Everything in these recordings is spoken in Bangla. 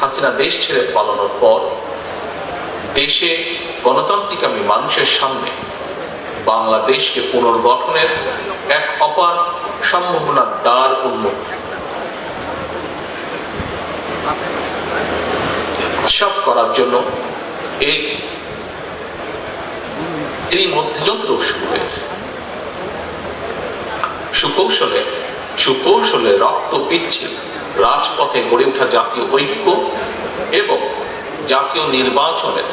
হাসিনা দেশ ছেড়ে পালানোর পর দেশে গণতান্ত্রিকামী মানুষের সামনে বাংলাদেশকে পুনর্গঠনের এক অপার সম্ভাবনার দ্বার উন্মুক্ত। সাত করার জন্য এই এরই মধ্যে যন্ত্র শুরু হয়েছে। সুকৌশলে সুকৌশলে রক্ত পিচ্ছিল। রাজপথে গড়ে ওঠা জাতীয় ঐক্য এবং জাতীয় নির্বাচনের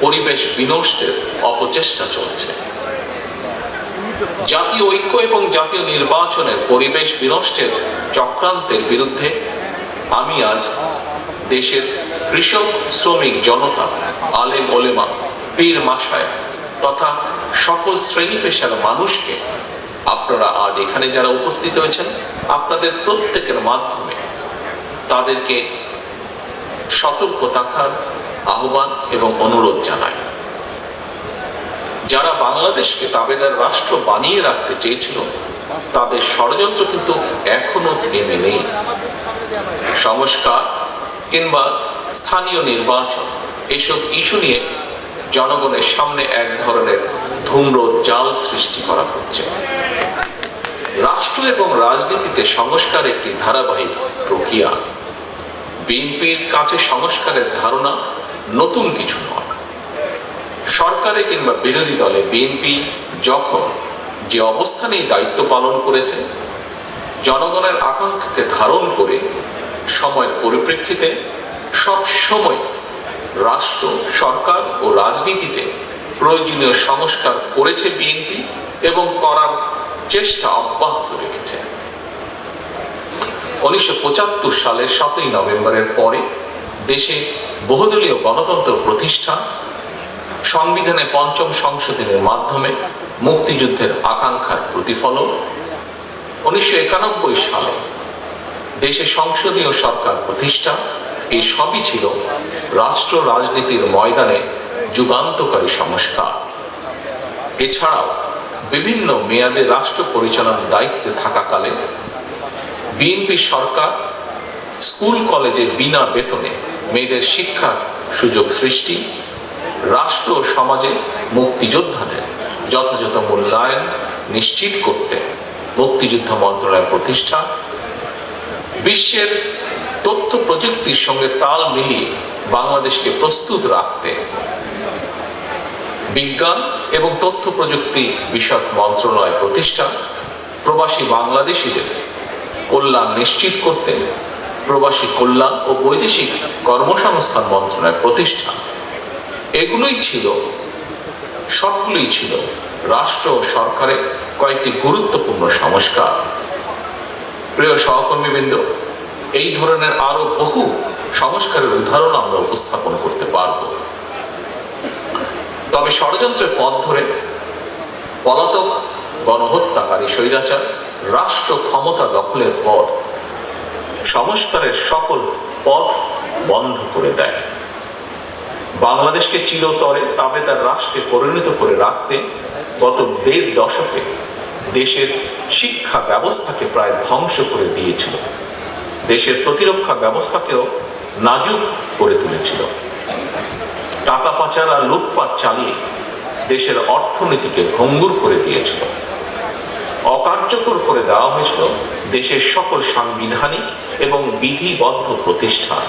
পরিবেশ বিনষ্টের অপচেষ্টা চলছে। জাতীয় ঐক্য এবং জাতীয় নির্বাচনের পরিবেশ বিনষ্টের চক্রান্তের বিরুদ্ধে আমি আজ দেশের কৃষক, শ্রমিক, জনতা, আলেম, ওলেমা, পীর মাসায় তথা সকল শ্রেণি পেশার মানুষকে আপনারা আজ এখানে যারা উপস্থিত হয়েছেন, আপনাদের প্রত্যেকের মাধ্যমে তাদেরকে সতর্ক থাকার আহ্বান এবং অনুরোধ জানায়। যারা বাংলাদেশকে তাবেদার রাষ্ট্র বানিয়ে রাখতে চেয়েছিল, তাদের ষড়যন্ত্র কিন্তু এখনও থেমে নেই। সংস্কার কিংবা স্থানীয় নির্বাচন, এসব ইস্যু নিয়ে জনগণের সামনে এক ধরনের ধূম্র জাল সৃষ্টি করা হচ্ছে। রাষ্ট্র এবং রাজনীতিতে সংস্কার একটি ধারাবাহিক প্রক্রিয়া। বিএনপির কাছে সংস্কারের ধারণা নতুন কিছু নয়। সরকারে কিংবা বিরোধী দলে বিএনপি যখন যে অবস্থানেই দায়িত্ব পালন করেছে, জনগণের আকাঙ্ক্ষাকে ধারণ করে সময়ের পরিপ্রেক্ষিতে সব সময় রাষ্ট্র, সরকার ও রাজনীতিতে প্রয়োজনীয় সংস্কার করেছে বিএনপি এবং করার চেষ্টা অব্যাহত। উনিশশো পঁচাত্তর সালের সাতই নভেম্বরের পরে দেশে বহুদলীয় গণতন্ত্র প্রতিষ্ঠা সংবিধানে পঞ্চম সংশোধনের মাধ্যমে মুক্তিযুদ্ধের আকাঙ্ক্ষার প্রতিফলন। উনিশশো একানব্বই সালে দেশে সংসদীয় সরকার প্রতিষ্ঠা। এই সবই ছিল রাষ্ট্র রাজনীতির ময়দানে যুগান্তকারী সংস্কার। এছাড়াও বিভিন্ন মেয়াদে রাষ্ট্র পরিচালনার দায়িত্বে থাকাকালে বিএনপি সরকার স্কুল কলেজে বিনা বেতনে মেয়েদের শিক্ষার সুযোগ সৃষ্টি, রাষ্ট্র ও সমাজে মুক্তিযোদ্ধাদের যথাযথ মূল্যায়ন নিশ্চিত করতে মুক্তিযুদ্ধ মন্ত্রণালয় প্রতিষ্ঠা, বিশ্বের তথ্য প্রযুক্তির সঙ্গে তাল মিলিয়ে বাংলাদেশকে প্রস্তুত রাখতে, বিজ্ঞান এবং তথ্য প্রযুক্তি বিষয়ক মন্ত্রণালয় প্রতিষ্ঠা, প্রবাসী বাংলাদেশিদের কল্যাণ নিশ্চিত করতে প্রবাসী কল্যাণ ও বৈদেশিক কর্মসংস্থান মন্ত্রণালয় প্রতিষ্ঠা। এগুলোই ছিল, সবগুলোই ছিল রাষ্ট্র ও সরকারের কয়েকটি গুরুত্বপূর্ণ সংস্কার। প্রিয় সহকর্মীবৃন্দ, এই ধরনের আরও বহু সংস্কারের উদাহরণ আমরা উপস্থাপন করতে পারব। তবে ষড়যন্ত্রের পথ ধরে পলাতক গণহত্যাকারী স্বৈরাচার রাষ্ট্র ক্ষমতা দখলের পর সংস্কারের সকল পথ বন্ধ করে দেয়। বাংলাদেশকে চিরতরে তবে তার রাষ্ট্রে পরিণত করে রাখতে গত দেড় দশকে দেশের শিক্ষা ব্যবস্থাকে প্রায় ধ্বংস করে দিয়েছিল। দেশের প্রতিরক্ষা ব্যবস্থাকেও নাজুক করে তুলেছিল। টাকা পাচার আর লুটপাট চালিয়ে দেশের অর্থনীতিকে ভঙ্গুর করে দিয়েছিল। অকার্যকর করে দেওয়া হয়েছিল দেশের সকল সাংবিধানিক এবং বিধিবদ্ধ প্রতিষ্ঠান।